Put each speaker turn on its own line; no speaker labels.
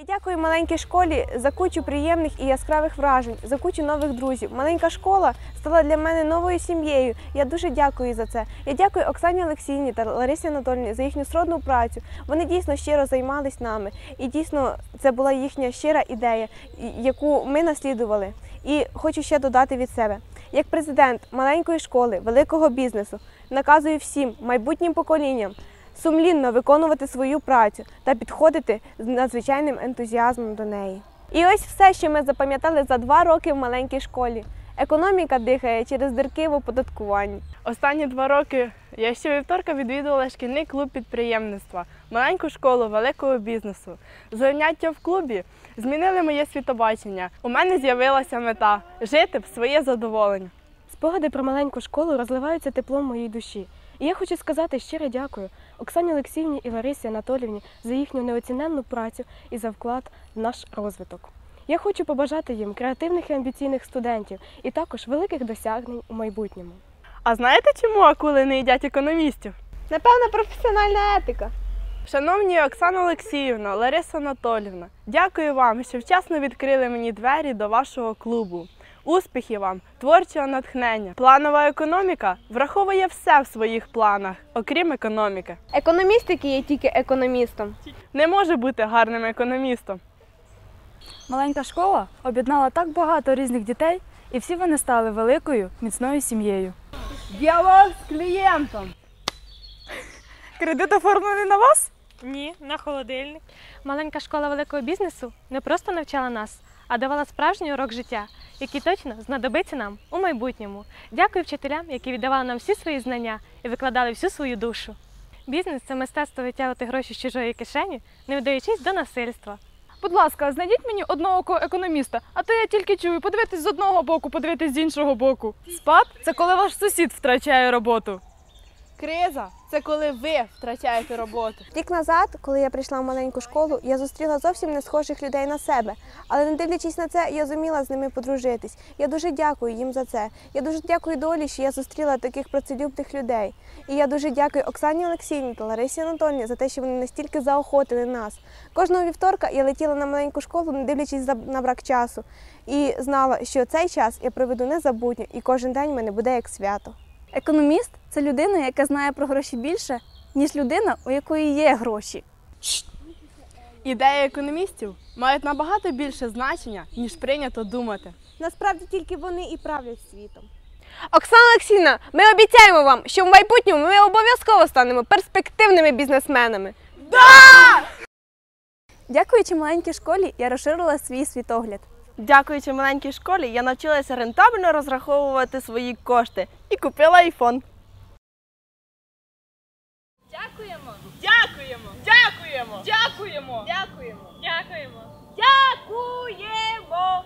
Я дякую маленькій школі за кучу приємних і яскравих вражень, за кучу нових друзів. Маленька школа стала для мене новою сім'єю. Я дуже дякую за це. Я дякую Оксані Олексійні та Ларисі Анатольні за їхню сродну працю. Вони дійсно щиро займались нами, і дійсно це була їхня щира ідея, яку ми наслідували. І хочу ще додати від себе. Як президент маленької школи, великого бізнесу, наказую всім майбутнім поколінням сумлінно виконувати свою працю та підходити з надзвичайним ентузіазмом до неї. І ось все, що ми запам'ятали за два роки в маленькій школі. Економіка дихає через дирки в оподаткуванні.
Останні два роки я щовівторка відвідувала шкільний клуб підприємництва, маленьку школу великого бізнесу. Заняття в клубі змінили моє світобачення. У мене з'явилася мета жити в своє задоволення.
Спогади про маленьку школу розливаються теплом моїй душі. І я хочу сказати щиро дякую Оксані Олексіївні і Ларисі Анатолівні за їхню неоціненну працю і за вклад в наш розвиток. Я хочу побажати їм креативних і амбіційних студентів і також великих досягнень у майбутньому.
А знаєте, чому акули не їдять економістів?
Напевно, професіональна етика.
Шановні Оксана Олексіївна, Лариса Анатолівна, дякую вам, що вчасно відкрили мені двері до вашого клубу. Успіхів вам, творчого натхнення. Планова економіка враховує все в своїх планах, окрім економіки.
Економіст, який є тільки економістом.
Не може бути гарним економістом.
Маленька школа об'єднала так багато різних дітей, і всі вони стали великою, міцною сім'єю.
Діалог з клієнтом.
Кредит оформлений на вас?
Ні, на холодильник. Маленька школа великого бізнесу не просто навчала нас, а давала справжній урок життя, який точно знадобиться нам у майбутньому. Дякую вчителям, які віддавали нам всі свої знання і викладали всю свою душу. Бізнес це мистецтво витягувати гроші з чужої кишені, не вдаючись до насильства.
Будь ласка, знайдіть мені одного економіста, а то я тільки чую подивитись з одного боку, подивитись з іншого боку. Спад це коли ваш сусід втрачає роботу.
Криза це коли ви втрачаєте роботу.
Рік назад, коли я прийшла в маленьку школу, я зустріла зовсім не схожих людей на себе. Але не дивлячись на це, я зуміла з ними подружитись. Я дуже дякую їм за це. Я дуже дякую долі, що я зустріла таких працелюбних людей. І я дуже дякую Оксані Олексійні та Ларисі Анатольні за те, що вони настільки заохотили нас. Кожного вівторка я летіла на маленьку школу, не дивлячись на брак часу, і знала, що цей час я проведу незабутньо, і кожен день в мене буде як свято.
Економіст це людина, яка знає про гроші більше, ніж людина, у якої є гроші.
Ідеї економістів мають набагато більше значення, ніж прийнято думати.
Насправді тільки вони і правлять світом. Оксана Олексійовна, ми обіцяємо вам, що в майбутньому ми обов'язково станемо перспективними бізнесменами.
Дякуючи маленькій школі, я розширила свій світогляд.
Дякуючи маленькій школі, я навчилася рентабельно розраховувати свої кошти і купила айфон. Дякуємо! Дякуємо! Дякуємо! Дякуємо! Дякуємо!
Дякуємо!
Дякуємо!